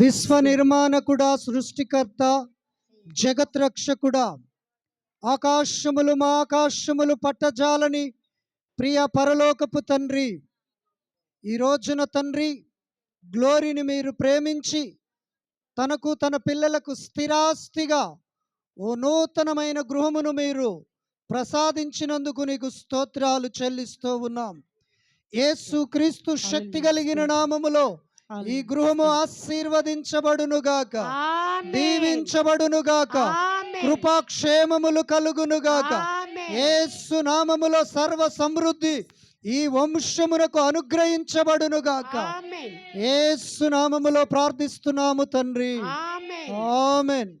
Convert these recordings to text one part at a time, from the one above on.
విశ్వ నిర్మాణకుడా సృష్టికర్త జగత్ రక్షకుడా ఆకాశములు మా ఆకాశములు పట్టజాలని ప్రియ పరలోకపు తండ్రి. ఈ రోజున తండ్రి గ్లోరీని మీరు ప్రేమించి తనకు తన పిల్లలకు స్థిరాస్తిగా ఓ నూతనమైన గృహమును మీరు ప్రసాదించినందుకు నీకు స్తోత్రాలు చెల్లిస్తూ ఉన్నాం. యేసు క్రీస్తు శక్తి కలిగిన నామములో ఈ గృహము ఆశీర్వదించబడునుగాక. దీవించబడునుగాక. కృపాక్షేమములు కలుగునుగాక. యేసు నామములో సర్వ సమృద్ధి ఈ వంశమునకు అనుగ్రహించబడునుగాక. యేసు నామములో ప్రార్థిస్తున్నాము తండ్రి. ఆమెన్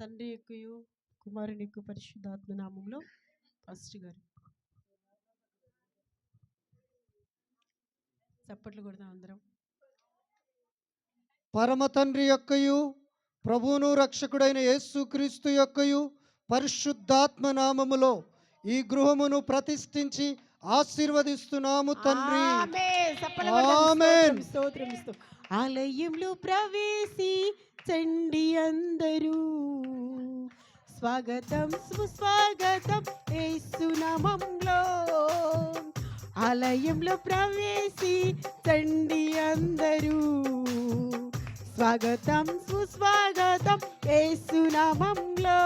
తండ్రి యొక్కయు కుమారుని యొక్క పరిశుద్ధాత్మ నామంలో ఫస్ట్ గారు. చప్పట్లు కొడదాం అందరం. పరమ తండ్రి యొక్కయు ప్రభువును రక్షకుడైన యేసుక్రీస్తు యొక్కయు పరిశుద్ధాత్మ నామములో ఈ గృహమును ప్రతిష్ఠించి ఆశీర్వదిస్తున్నాము తండ్రి. ఆలయంలో ప్రవేశి చండి అందరూ. స్వాగతం సుస్వాగతం ఆలయంలో ప్రవేశి చండి అందరూ. స్వాగతం సుస్వాగతం ఏసునామంలో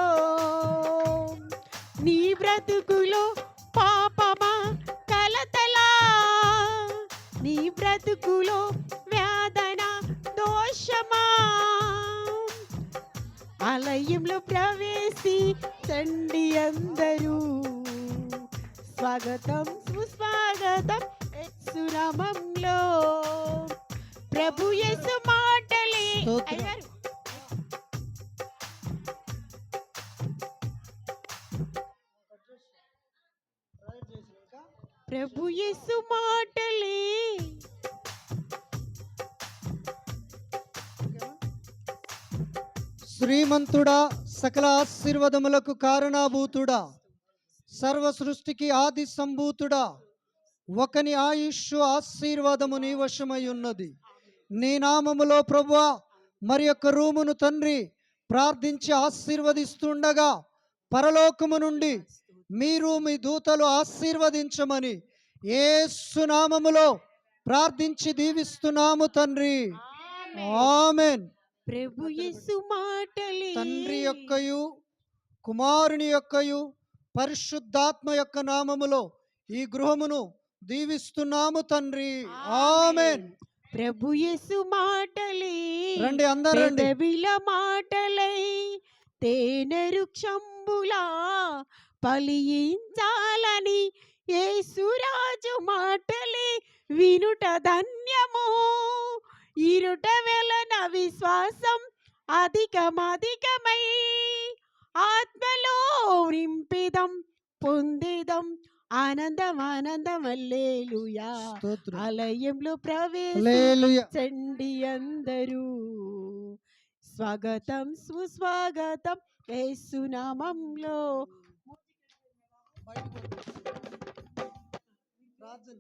నీ బ్రతుకులో పాపమా కలతలా? నీ బ్రతుకులో వేదన దోషమా? ఆలయంలో ప్రవేశి తండి అందరూ. స్వాగతం సుస్వాగతం. సునామంలో ప్రభు యేసు మాటలే. అయ్యగారు. ప్రభు యేసు మాటలే. శ్రీమంతుడా సకల ఆశీర్వదములకు కారణాభూతుడా. సర్వ సృష్టికి ఆది సంభూతుడా. ఒకని ఆయుష్ ఆశీర్వాదము నీ వశమై ఉన్నది. నీ నామములో ప్రభువా మరి యొక్క రూమును తండ్రి ప్రార్థించి ఆశీర్వదిస్తుండగా పరలోకము నుండి మీరు మీ దూతలు ఆశీర్వదించమని యేసు నామములో ప్రార్థించి దీవిస్తున్నాము తండ్రి. ఆమెన్. ప్రభు తండ్రి యొక్కయు కుమారుని యొక్కయు పరిశుద్ధాత్మ యొక్క నామములో ఈ గృహమును దీవిస్తున్నాము తండ్రి. ఆమెన్. ప్రభు యేసు మాటలే రండి అందరు రండి. పెదవిల మాటలై తేనె వృక్షంబులా పలియించాలని యేసురాజు మాటలే వినుట ధన్యము. ఇరుట వెలన విశ్వాసం అధికమధికమై ఆత్మలో నింపిదం పొందిదం ఆనందం ఆనందం అల్లేలుయా. ఆలయంలో ప్రవేశ హల్లెలూయా. చండి అందరూ. స్వాగతం సుస్వాగతం యేసునామంలో ప్రార్థన.